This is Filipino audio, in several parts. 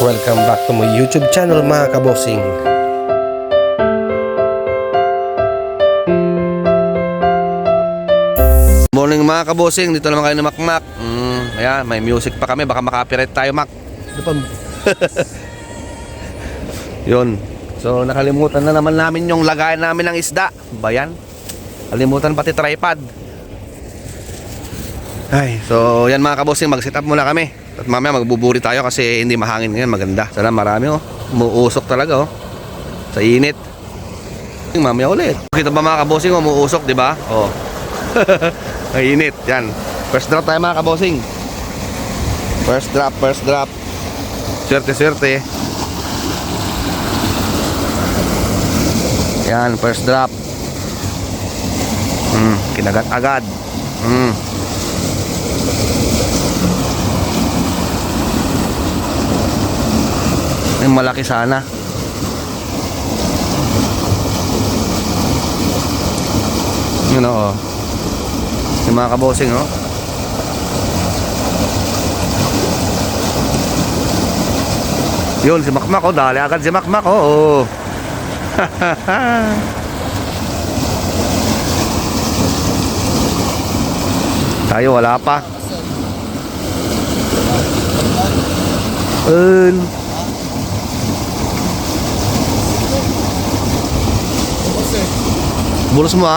Welcome back to my YouTube channel mga kabosing. Morning mga kabosing, dito naman kayo ni Makmak. Mm, ayan, may music pa kami, baka makapiright tayo Mak. Yun. So nakalimutan na naman namin yung lagayan namin ng isda. Bayan. Kalimutan pati tripod. Ay, so yan mga kabosing, mag-set up muna kami. At mamaya magbuburi tayo kasi hindi mahangin ngayon, maganda. Sana marami oh. Umuusok talaga oh. Sa init. Mamaya ulit. Kita ba mga kabosing, umuusok, di ba? Oh. Ay, init. Yan. First drop tayo mga kabosing. First drop, first drop. Swerte, swerte. Yan, first drop. Hmm, kinagat agad. Hmm. Ay, malaki sana. Yun oo. Yung mga kabosing, oh. Yun, si Makmak, oh. Dali agad si Makmak, oh. oh. Tayo, wala pa. Un. Bulos mo.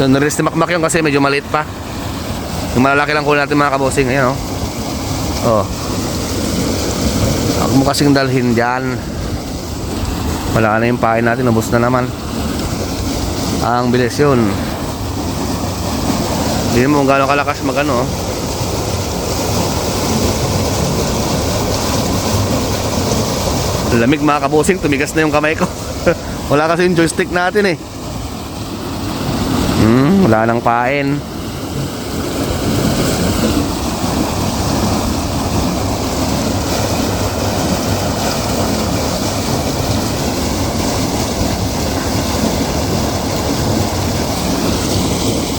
Yun, naris ni Makmak yun kasi medyo maliit pa. Yung malalaki lang kunin natin mga kabosing. Ayan, oh. Oh. Ako mo kasing dalhin dyan. Wala na yung pain natin. Nabos na naman. Ang bilis yun. Hindi mo kung gano'ng kalakas magano. oh. Lamig mga kabosing. Tumigas na yung kamay ko. Wala kasi yung joystick natin eh. Hmm, wala nang pain.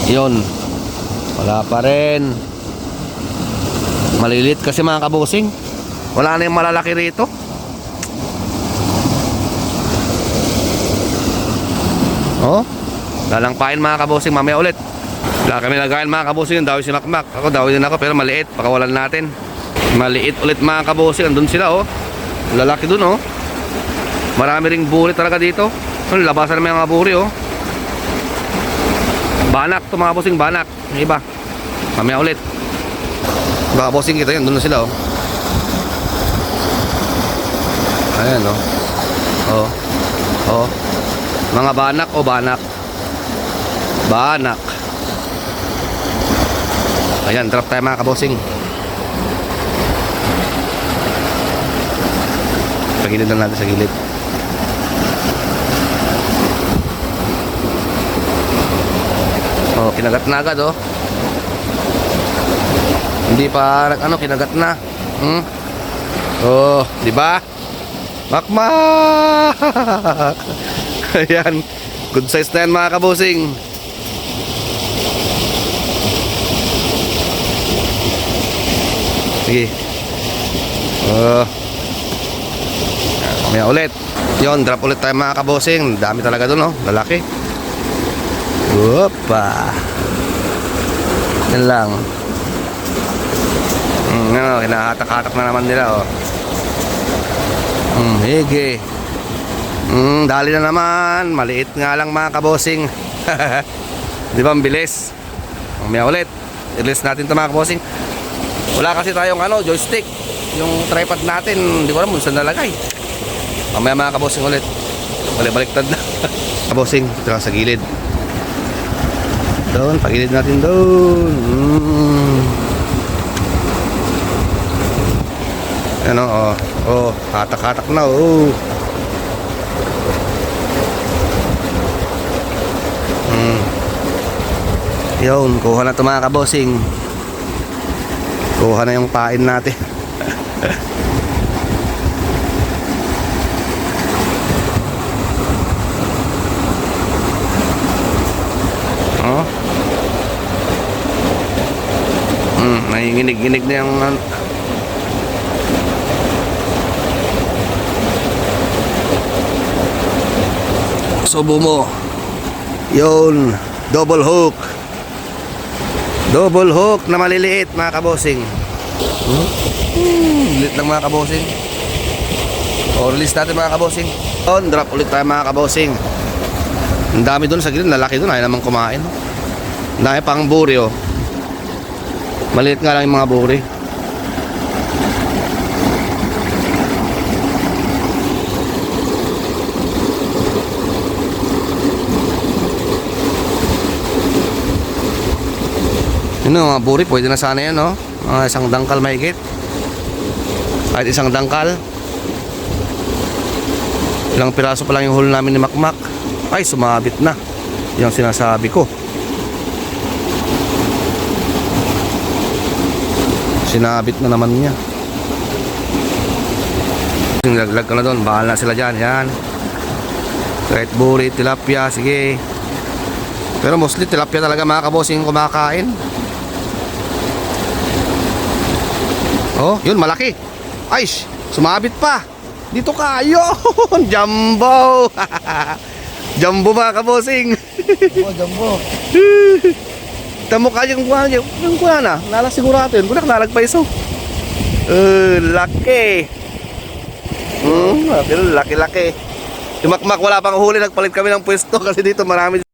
Yun. Wala pa rin. Malilit kasi mga kabusing. Wala na yung malalaki rito. Oh. Lalampain mga kabusing mamaya ulit. Wala kami lagayan mga kabusing yung dawi si Makmak. Ako dawi din ako pero maliit. Pakawalan natin. Maliit ulit mga kabusing. Andun sila oh. Lalaki dun oh. Marami ring buri talaga dito. Ano, labasan naman mga buri oh. Banak to mga bossing, banak. Yung iba. Mamaya ulit. Mga bossing kita yan, doon na sila oh. Ayan oh. Oh. Oh. Mga banak o banak. Banak. Ayan, drop tayo mga kabosing. Sa lang natin sa gilid. Oh, kinagat na agad oh. Hindi pa ano kinagat na. Hmm? Oh, di ba? Makmak. Ayan. Good size na yan mga kabusing. Sige. Oh. Mamaya ulit. Yon, drop ulit tayo mga kabusing. Dami talaga doon, oh. Lalaki. Opa. Yan lang. Hmm, ano, hinahatak-hatak na naman nila, oh. Hmm, hige. Hmm, dali na naman. Maliit nga lang mga kabosing. Di ba, ang bilis? Mamaya ulit. Release natin ito mga kabosing. Wala kasi tayong ano, joystick. Yung tripod natin, hindi ko alam kung saan nalagay. Mamaya mga kabosing ulit. Balik-baliktad na. kabosing, ito sa gilid. Doon, pagilid natin doon. Mm. Ano, oh. Oh, hatak-hatak na, oh. Mm. Yun, kuha na ito mga kabosing. Kuha na yung pain natin. oh. Mm, nanginginig-ginig na yung... Subo mo. Yun. Double hook. Double hook na maliliit mga kabosing. Hmm? Hmm, liit lang mga kabosing. O, release natin mga kabosing. On, drop ulit tayo mga kabosing. Ang dami doon sa gilid, lalaki doon, ayaw naman kumain. Dami pang buri oh. Maliit nga lang yung mga buri. Yun o, mga buri, pwede na sana yan, no? Mga isang dangkal mahigit. Kahit isang dangkal. Ilang piraso pa lang yung huli namin ni Makmak. Ay, sumabit na. Yung sinasabi ko. Sinabit na naman niya. Laglag ka na doon. Bahala na sila dyan. Yan. Kahit buri, tilapia, sige. Pero mostly tilapia talaga mga kabosing kumakain. Oh, yun malaki. Ay, sumabit pa. Dito ka, yun. Jumbo. Jumbo mga kabosing. Oh, jumbo. Tamo ka yung kuha niya. Yung kuha na. Nala sigurado yun. Kunak nalagpay so. Uh, laki. Hmm, laki, laki, laki. Yung makmak wala pang huli. Nagpalit kami ng pwesto kasi dito marami